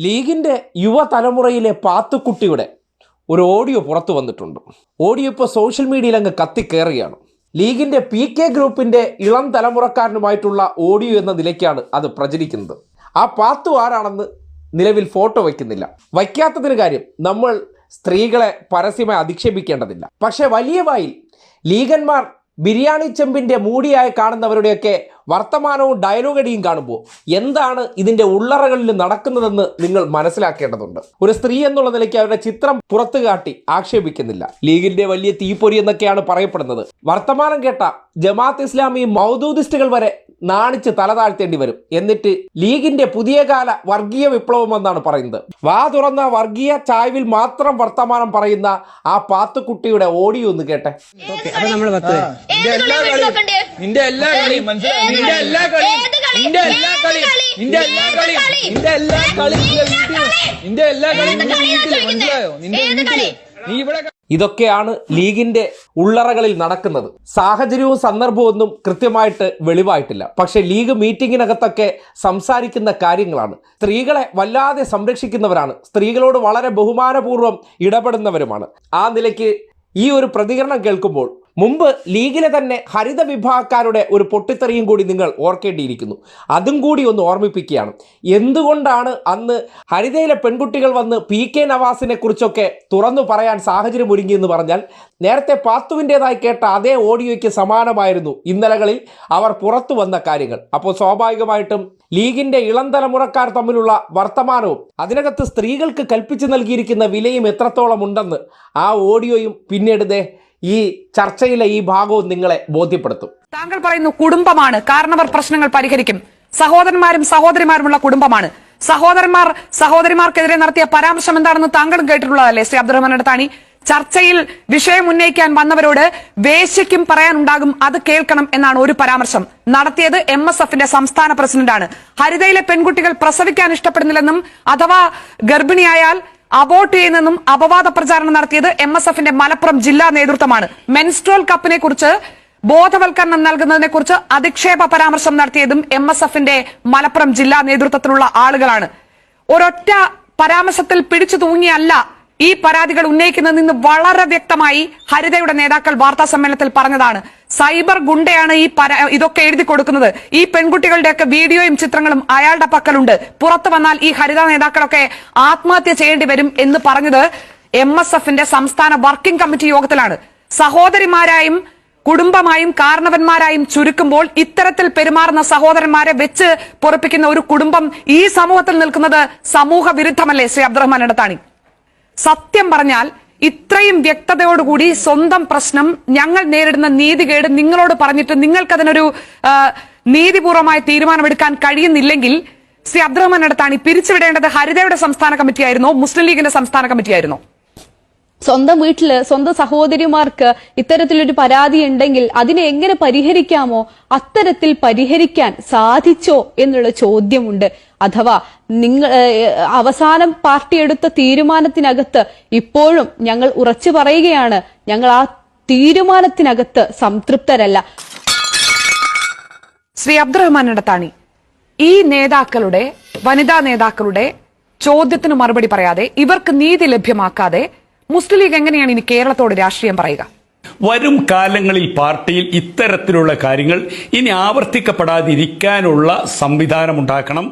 ലീഗിന്റെ യുവതലമുറയിലെ പാത്തുക്കുട്ടിയുടെ ഒരു ഓഡിയോ പുറത്തു വന്നിട്ടുണ്ട്. ഓഡിയോ ഇപ്പോൾ സോഷ്യൽ മീഡിയയിൽ അങ്ങ് കത്തിക്കേറുകയാണ്. ലീഗിന്റെ പി കെ ഗ്രൂപ്പിന്റെ ഇളം തലമുറക്കാരനുമായിട്ടുള്ള ഓഡിയോ എന്ന നിലയ്ക്കാണ് അത് പ്രചരിക്കുന്നത്. ആ പാത്തു ആരാണെന്ന് നിലവിൽ ഫോട്ടോ വയ്ക്കുന്നില്ല. വയ്ക്കാത്തതിന് കാര്യം നമ്മൾ സ്ത്രീകളെ പരസ്യമായി അധിക്ഷേപിക്കേണ്ടതില്ല. പക്ഷേ വലിയ വായിൽ ലീഗന്മാർ ബിരിയാണി ചെമ്പിന്റെ മൂടിയായി കാണുന്നവരുടെയൊക്കെ വർത്തമാനവും ഡയലോഗടിയും കാണുമ്പോൾ എന്താണ് ഇതിന്റെ ഉള്ളറകളിൽ നടക്കുന്നതെന്ന് നിങ്ങൾ മനസ്സിലാക്കേണ്ടതുണ്ട്. ഒരു സ്ത്രീ എന്നുള്ള നിലയ്ക്ക് അവരുടെ ചിത്രം പുറത്തു കാട്ടി ആക്ഷേപിക്കുന്നില്ല. ലീഗിന്റെ വലിയ തീപ്പൊരി എന്നൊക്കെയാണ് പറയപ്പെടുന്നത്. വർത്തമാനം കേട്ട ജമാഅത്ത് ഇസ്ലാമി മൗദൂദിസ്റ്റുകൾ വരെ നാണിച്ച് തല താഴ്ത്തേണ്ടി വരും. എന്നിട്ട് ലീഗിന്റെ പുതിയ കാല വർഗീയ വിപ്ലവം എന്നാണ് പറയുന്നത്. വാ തുറന്ന വർഗീയ ചായവിൽ മാത്രം വർത്തമാനം പറയുന്ന ആ പാത്തുക്കുട്ടിയുടെ ഓഡിയോ ഒന്ന് കേട്ടെ. നിന്റെ എല്ലാ കളി നിന്റെ എല്ലാ കളി നിന്റെ എല്ലാ കളി നിന്റെ എല്ലാ കളി നിന്റെ എല്ലാ കളി നിന്റെ എല്ലാ കളി? നിന്റെ എല്ലാ കളി നിന്റെ വീട്ടിൽ മനസ്സിലായോ? നിന്റെ വീട്ടിൽ ഇവിടെ ഇതൊക്കെയാണ് ലീഗിന്റെ ഉള്ളറകളിൽ നടക്കുന്നത്. സാഹചര്യവും സന്ദർഭവും ഒന്നും കൃത്യമായിട്ട് വെളിവായിട്ടില്ല. പക്ഷേ ലീഗ് മീറ്റിങ്ങിനകത്തൊക്കെ സംസാരിക്കുന്ന കാര്യങ്ങളാണ്. സ്ത്രീകളെ വല്ലാതെ സംരക്ഷിക്കുന്നവരാണ്. സ്ത്രീകളോട് വളരെ ബഹുമാനപൂർവം ഇടപെടുന്നവരുമാണ്. ആ നിലയ്ക്ക് ഈ ഒരു പ്രതികരണം കേൾക്കുമ്പോൾ മുമ്പ് ലീഗിലെ തന്നെ ഹരിത വിഭാഗക്കാരുടെ ഒരു പൊട്ടിത്തെറിയും കൂടി നിങ്ങൾ ഓർക്കേണ്ടിയിരിക്കുന്നു. അതും കൂടി ഒന്ന് ഓർമ്മിപ്പിക്കുകയാണ്. എന്തുകൊണ്ടാണ് അന്ന് ഹരിതയിലെ പെൺകുട്ടികൾ വന്ന് പി കെ നവാസിനെ കുറിച്ചൊക്കെ തുറന്നു പറയാൻ സാഹചര്യം ഒരുങ്ങിയെന്ന് പറഞ്ഞാൽ നേരത്തെ പാത്തുവിന്റെതായി കേട്ട അതേ ഓഡിയോയ്ക്ക് സമാനമായിരുന്നു ഇന്നലകളിൽ അവർ പുറത്തു വന്ന കാര്യങ്ങൾ. അപ്പോൾ സ്വാഭാവികമായിട്ടും ലീഗിന്റെ ഇളം തലമുറക്കാർ തമ്മിലുള്ള വർത്തമാനവും അതിനകത്ത് സ്ത്രീകൾക്ക് കൽപ്പിച്ചു നൽകിയിരിക്കുന്ന വിലയും എത്രത്തോളം ഉണ്ടെന്ന് ആ ഓഡിയോയും പിന്നീട് ഈ ചർച്ചയിലെ ഈ ഭാഗവും നിങ്ങളെ ബോധ്യപ്പെടുത്തും. താങ്കൾ പറയുന്നു കുടുംബമാണ്. കാരണവർ പ്രശ്നങ്ങൾ പരിഹരിക്കും. സഹോദരന്മാരും സഹോദരിമാരുമുള്ള കുടുംബമാണ്. സഹോദരന്മാർ സഹോദരിമാർക്കെതിരെ നടത്തിയ പരാമർശം എന്താണെന്ന് താങ്കളും കേട്ടിട്ടുള്ളതല്ലേ? ശ്രീ അബ്ദുറഹ്മാൻ അടുത്താണി. ചർച്ചയിൽ വിഷയം ഉന്നയിക്കാൻ വന്നവരോട് വേശ്യയ്ക്കും പറയാനുണ്ടാകും അത് കേൾക്കണം എന്നാണ് ഒരു പരാമർശം. നടത്തിയത് എം എസ് എഫിന്റെ സംസ്ഥാന പ്രസിഡന്റാണ്. ഹരിതയിലെ പെൺകുട്ടികൾ പ്രസവിക്കാൻ ഇഷ്ടപ്പെടുന്നില്ലെന്നും അഥവാ ഗർഭിണിയായാൽ അബോർട്ട് ചെയ്യുന്നെന്നും അപവാദ പ്രചാരണം നടത്തിയത് എം എസ് എഫിന്റെ മലപ്പുറം ജില്ലാ നേതൃത്വമാണ്. മെൻസ്ട്രോൾ കപ്പിനെ കുറിച്ച് ബോധവൽക്കരണം നൽകുന്നതിനെ കുറിച്ച് അധിക്ഷേപ പരാമർശം നടത്തിയതും എം എസ് എഫിന്റെ മലപ്പുറം ജില്ലാ നേതൃത്വത്തിലുള്ള ആളുകളാണ്. ഒരൊറ്റ പരാമർശത്തിൽ പിടിച്ചു തൂങ്ങിയല്ല ഈ പരാതികൾ ഉന്നയിക്കുന്നതിൽ നിന്ന് വളരെ വ്യക്തമായി ഹരിതയുടെ നേതാക്കൾ വാർത്താ സമ്മേളനത്തിൽ പറഞ്ഞതാണ്. സൈബർ ഗുണ്ടയാണ് ഈ ഇതൊക്കെ എഴുതി കൊടുക്കുന്നത്. ഈ പെൺകുട്ടികളുടെയൊക്കെ വീഡിയോയും ചിത്രങ്ങളും അയാളുടെ പക്കലുണ്ട്. പുറത്തു വന്നാൽ ഈ ഹരിത നേതാക്കളൊക്കെ ആത്മഹത്യ ചെയ്യേണ്ടി വരും എന്ന് പറഞ്ഞത് എം എസ് എഫിന്റെ സംസ്ഥാന വർക്കിംഗ് കമ്മിറ്റി യോഗത്തിലാണ്. സഹോദരിമാരായും കുടുംബമായും കാരണവന്മാരായും ചുരുക്കുമ്പോൾ ഇത്തരത്തിൽ പെരുമാറുന്ന സഹോദരന്മാരെ വെച്ച് പൊറപ്പിക്കുന്ന ഒരു കുടുംബം ഈ സമൂഹത്തിൽ നിൽക്കുന്നത് സമൂഹ വിരുദ്ധമല്ലേ ശ്രീ അബ്ദുറഹ്മാൻ ഇടത്താണി സത്യം പറഞ്ഞാൽ ഇത്രയും വ്യക്തതയോടുകൂടി സ്വന്തം പ്രശ്നം ഞങ്ങൾ നേരിടുന്ന നീതികേട് നിങ്ങളോട് പറഞ്ഞിട്ട് നിങ്ങൾക്കതിനൊരു നീതിപൂർവമായ തീരുമാനമെടുക്കാൻ കഴിയുന്നില്ലെങ്കിൽ ശ്രീ അബ്ദുറഹ്മാൻ ഇടത്താണി പിരിച്ചുവിടേണ്ടത്. ഹരിതയുടെ സംസ്ഥാന കമ്മിറ്റിയായിരുന്നോ മുസ്ലിം ലീഗിന്റെ സംസ്ഥാന കമ്മിറ്റിയായിരുന്നോ. സ്വന്തം വീട്ടിൽ സ്വന്തം സഹോദരിമാർക്ക് ഇത്തരത്തിലൊരു പരാതി ഉണ്ടെങ്കിൽ അതിനെ എങ്ങനെ പരിഹരിക്കാമോ അത്തരത്തിൽ പരിഹരിക്കാൻ സാധിച്ചോ എന്നുള്ള ചോദ്യമുണ്ട്. അഥവാ നിങ്ങൾ അവസാനം പാർട്ടി എടുത്ത തീരുമാനത്തിനകത്ത് ഇപ്പോഴും ഞങ്ങൾ ഉറച്ചു പറയുകയാണ് ഞങ്ങൾ ആ തീരുമാനത്തിനകത്ത് സംതൃപ്തരല്ല. ശ്രീ അബ്ദുറഹ്മാൻ നടത്താണി ഈ നേതാക്കളുടെ വനിതാ നേതാക്കളുടെ ചോദ്യത്തിന് മറുപടി പറയാതെ ഇവർക്ക് നീതി ലഭ്യമാക്കാതെ മുസ്ലിം ലീഗ് എങ്ങനെയാണ് ഇനി കേരളത്തോട് രാഷ്ട്രീയം പറയുക? വരും കാലങ്ങളിൽ പാർട്ടിയിൽ ഇത്തരത്തിലുള്ള കാര്യങ്ങൾ ഇനി ആവർത്തിക്കപ്പെടാതിരിക്കാനുള്ള സംവിധാനമുണ്ടാക്കണം